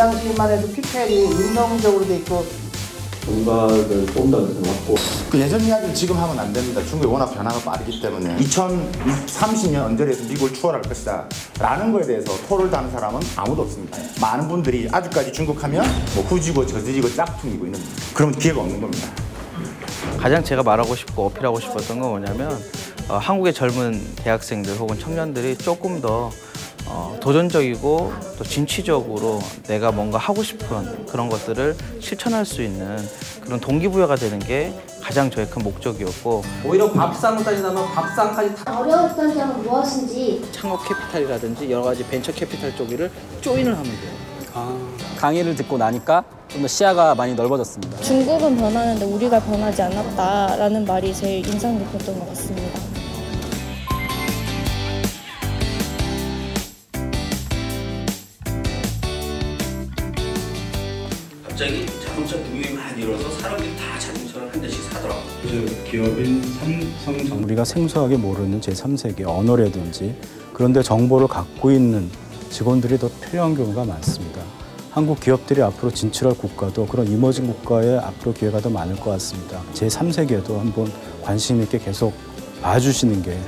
당시만 해도 PPL이 인성적으로 돼 있고 정박을 조금 더 맞고 그 예전 이야기는 지금 하면 안 됩니다. 중국이 워낙 변화가 빠르기 때문에 2030년 언저리에서 미국을 추월할 것이다 라는 거에 대해서 토를 다는 사람은 아무도 없습니다. 많은 분들이 아직까지 중국 하면 뭐 후지고 저지고 짝퉁이고 있는 그런 기회가 없는 겁니다. 가장 제가 말하고 싶고 어필하고 싶었던 건 뭐냐면 어, 한국의 젊은 대학생들 혹은 청년들이 조금 더 어, 도전적이고 또 진취적으로 내가 뭔가 하고 싶은 그런 것들을 실천할 수 있는 그런 동기부여가 되는 게 가장 저의 큰 목적이었고 오히려 밥상을 따지자면 밥상까지 다 어려웠던 점은 무엇인지 창업 캐피탈이라든지 여러 가지 벤처 캐피탈 쪽을 조인을 하면 돼요. 강의를 듣고 나니까 좀 더 시야가 많이 넓어졌습니다. 중국은 변하는데 우리가 변하지 않았다라는 말이 제일 인상 깊었던 것 같습니다. 사람들이 다 자동차를 한 대씩 사더라고요. 기업인 삼성전 우리가 생소하게 모르는 제3세계 언어라든지 그런데 정보를 갖고 있는 직원들이 더 필요한 경우가 많습니다. 한국 기업들이 앞으로 진출할 국가도 그런 이머징 국가에 앞으로 기회가 더 많을 것 같습니다. 제3세계도 한번 관심 있게 계속 봐주시는 게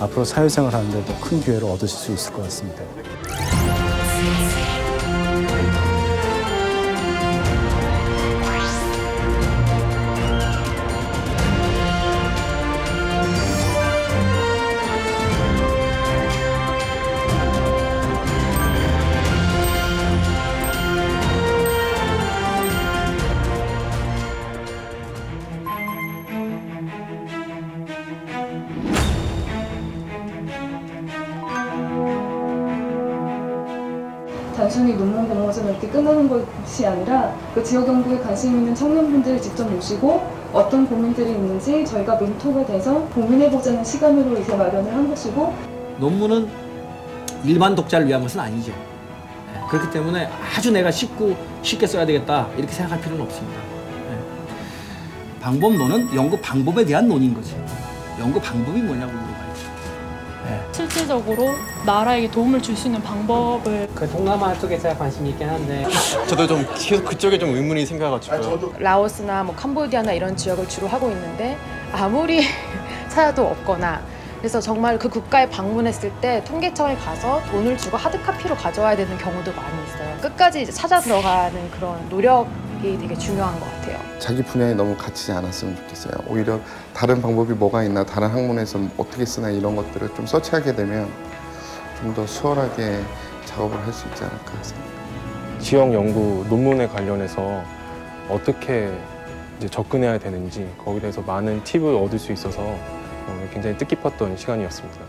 앞으로 사회생활 하는 데 더 큰 기회를 얻으실 수 있을 것 같습니다. 단순히 논문 공모전 이렇게 끝나는 것이 아니라 그 지역 연구에 관심 있는 청년분들을 직접 모시고 어떤 고민들이 있는지 저희가 멘토가 돼서 고민해보자는 시간으로 이제 마련을 한 것이고 논문은 일반 독자를 위한 것은 아니죠. 예, 그렇기 때문에 아주 내가 쉽고 쉽게 써야 되겠다 이렇게 생각할 필요는 없습니다. 예. 방법론은 연구 방법에 대한 논인 거죠. 연구 방법이 뭐냐고 실질적으로 나라에게 도움을 줄 수 있는 방법을 그 동남아 쪽에 제가 관심이 있긴 한데. 저도 좀 계속 그쪽에 좀 의문이 생겨가지고 라오스나 뭐 캄보디아나 이런 지역을 주로 하고 있는데 아무리 찾아도 없거나 그래서 정말 그 국가에 방문했을 때 통계청에 가서 돈을 주고 하드카피로 가져와야 되는 경우도 많이 있어요. 끝까지 찾아 들어가는 그런 노력 이 되게 중요한 것 같아요. 자기 분야에 너무 갇히지 않았으면 좋겠어요. 오히려 다른 방법이 뭐가 있나, 다른 학문에서 어떻게 쓰나 이런 것들을 좀 서치하게 되면 좀 더 수월하게 작업을 할 수 있지 않을까 생각합니다. 지역 연구 논문에 관련해서 어떻게 이제 접근해야 되는지 거기에 대해서 많은 팁을 얻을 수 있어서 어, 굉장히 뜻깊었던 시간이었습니다.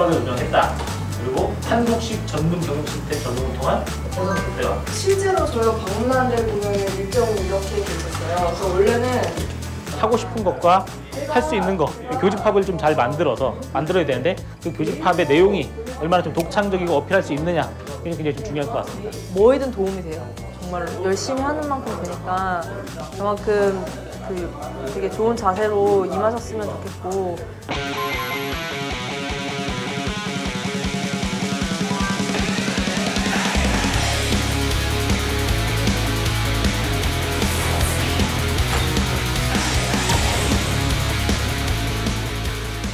선박을 운영했다. 그리고 한국식 전문 경영 시스템 적용을 통한 생산 대화. 실제로 저희가 방문한 데 보면 일정이 이렇게 돼 있었어요. 그래서 원래는 하고 싶은 것과 할 수 있는 거 교집합을 좀 잘 만들어서 만들어야 되는데 그 교집합의 내용이 얼마나 좀 독창적이고 어필할 수 있느냐 이게 굉장히 좀 중요할 것 같습니다. 뭐이든 도움이 돼요. 정말로 열심히 하는 만큼 되니까 그만큼 그 되게 좋은 자세로 임하셨으면 좋겠고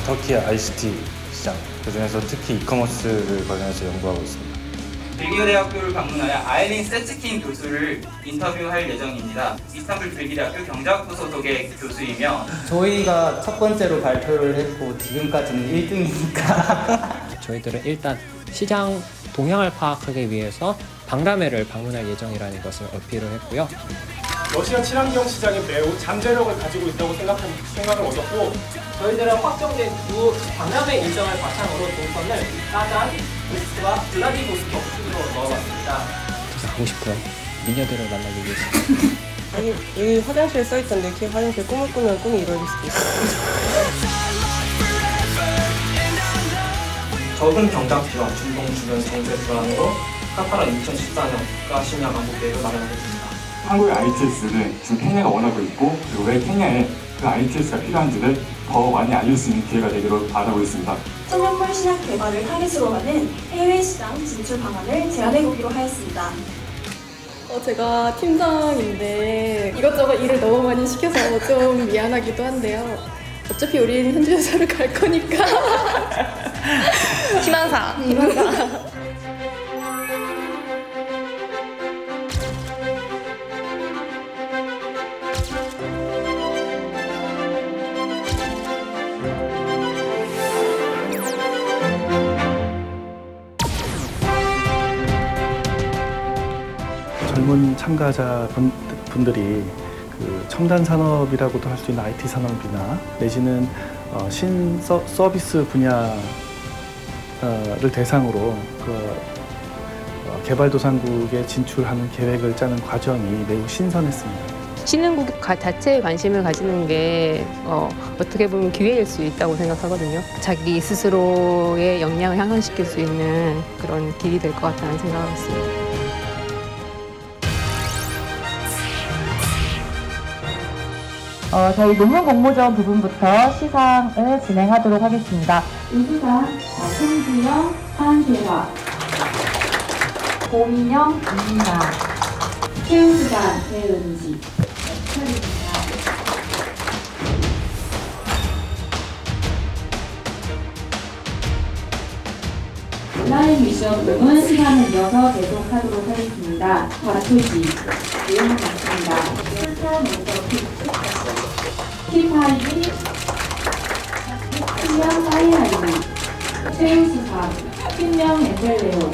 터키의 ICT 시장 그중에서 특히 이커머스를 관련해서 연구하고 있습니다. 불기대학교를 방문하여 아일린 세츠킨 교수를 인터뷰할 예정입니다. 이스탄불 불기대학교 경제학부 소속의 교수이며 저희가 첫 번째로 발표를 했고 지금까지는 1등이니까 저희들은 일단 시장 동향을 파악하기 위해서 박람회를 방문할 예정이라는 것을 어필을 했고요. 러시아 친환경 시장에 매우 잠재력을 가지고 있다고 생각한, 생각을 얻었고 저희들은 확정된 두 박람회 일정을 바탕으로 동선을 까잔, 모스크바, 블라디보스토크로 넣어봤습니다. 그래서 하고 싶어요. 미녀들을 만나기 위해서. 여기, 여기 화장실 써있던데 이렇게 화장실 꿈을 꾸면 꿈이 이루어질 수도 있어요. 적은 경작 지원 중동 주변 정세 불안으로 카타르 2014년 국가 심야 광복대회를 마련하겠습니다. 한국의 ITS를 지금 케냐가 원하고 있고 그리고 왜 케냐에 그 ITS가 필요한지를 더 많이 알릴 수 있는 기회가 되기를 바라고 있습니다. 청년몰 신약 개발을 타깃으로 하는 해외 시장 진출 방안을 제안해 보기로 하였습니다. 어, 제가 팀장인데 이것저것 일을 너무 많이 시켜서 좀 미안하기도 한데요. 어차피 우리는 현지 회사를 갈 거니까. 희망사. 희망사. 참가자 분- 분들이 그 첨단 산업이라고도 할 수 있는 IT 산업이나 내지는 어, 신 서, 서비스 분야를 대상으로 그 어, 개발도상국에 진출하는 계획을 짜는 과정이 매우 신선했습니다. 신흥국 가- 자체에 관심을 가지는 게 어, 어떻게 보면 기회일 수 있다고 생각하거든요. 자기 스스로의 역량을 향상시킬 수 있는 그런 길이 될 것 같다는 생각을 했습니다. 어, 저희 논문 공모전 부분부터 시상을 진행하도록 하겠습니다. 우수상 송주영, 한계화 고민영, 이민아 최우수상 배은지 축하드립니다. 온라인 미션 부분 시간을 이어서 계속하도록 하겠습니다. 다투지 내용 같습니다. 킬파이브 신명 사이라이브 최우수상 신명 엔젤레오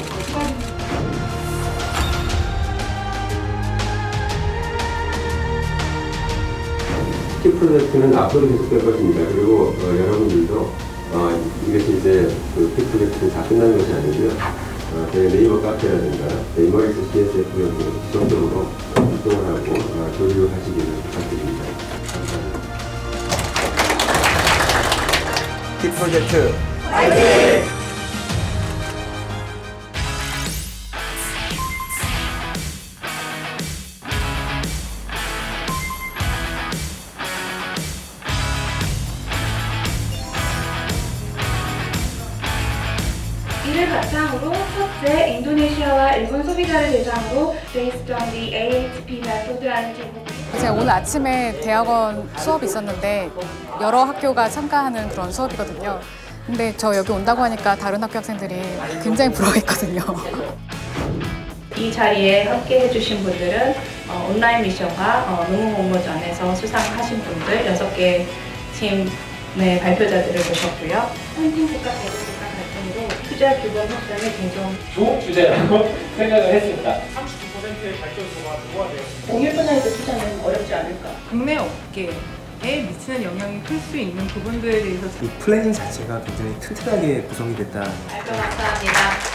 팀 프로젝트는 앞으로 계속될 것입니다. 그리고 어, 여러분들도 어, 이것이 이제 그팀 프로젝트 다 끝나는 것이 아니고요. 어, 저희 네이버 카페라든가 네이버엑스 CSF 같은 지속적으로 활동을 하고 어, 교류를 하시기를 부탁드립니다. 티 프로젝트. 이를 바탕으로 첫째 인도네시아와 일본 소비자를 대상으로 Based on the AHP method라는 제목 제가 오늘 아침에 대학원 수업이 있었는데 여러 학교가 참가하는 그런 수업이거든요. 근데 저 여기 온다고 하니까 다른 학교 학생들이 굉장히 부러워했거든요. 이 자리에 함께 해주신 분들은 어, 온라인 미션과 어, 논문 공모전에서 수상하신 분들 6개 팀의 발표자들을 모셨고요. 선진 국가 대국 국가 갈등으로 투자 규범 확산을 중점 좋은 주제라고 생각을 했습니다. 39%의 발전소가 노화되었습니다. 공유 분야에서 투자는 어렵지 않을까? 국내 업계 에 미치는 영향이 클 수 있는 부분들에 대해서 이 플래닝 자체가 굉장히 튼튼하게 구성이 됐다. 발표 감사합니다.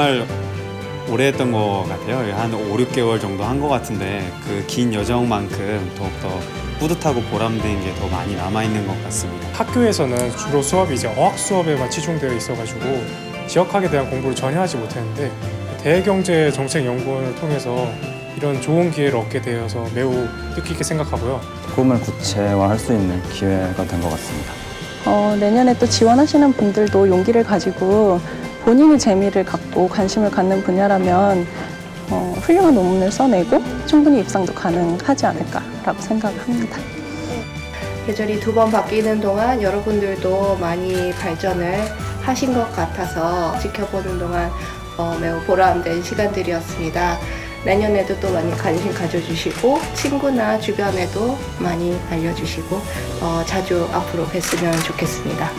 정말 오래 했던 것 같아요. 한 5, 6개월 정도 한 것 같은데 그 긴 여정만큼 더욱더 뿌듯하고 보람된 게 더 많이 남아있는 것 같습니다. 학교에서는 주로 수업이 이제 어학 수업에만 치중되어 있어가지고 지역학에 대한 공부를 전혀 하지 못했는데 대경제정책연구원을 통해서 이런 좋은 기회를 얻게 되어서 매우 뜻깊게 생각하고요. 꿈을 구체화할 수 있는 기회가 된 것 같습니다. 어, 내년에 또 지원하시는 분들도 용기를 가지고 본인이 재미를 갖고 관심을 갖는 분야라면 어, 훌륭한 논문을 써내고 충분히 입상도 가능하지 않을까라고 생각합니다. 계절이 두 번 바뀌는 동안 여러분들도 많이 발전을 하신 것 같아서 지켜보는 동안 어, 매우 보람된 시간들이었습니다. 내년에도 또 많이 관심 가져주시고 친구나 주변에도 많이 알려주시고 어, 자주 앞으로 뵀으면 좋겠습니다.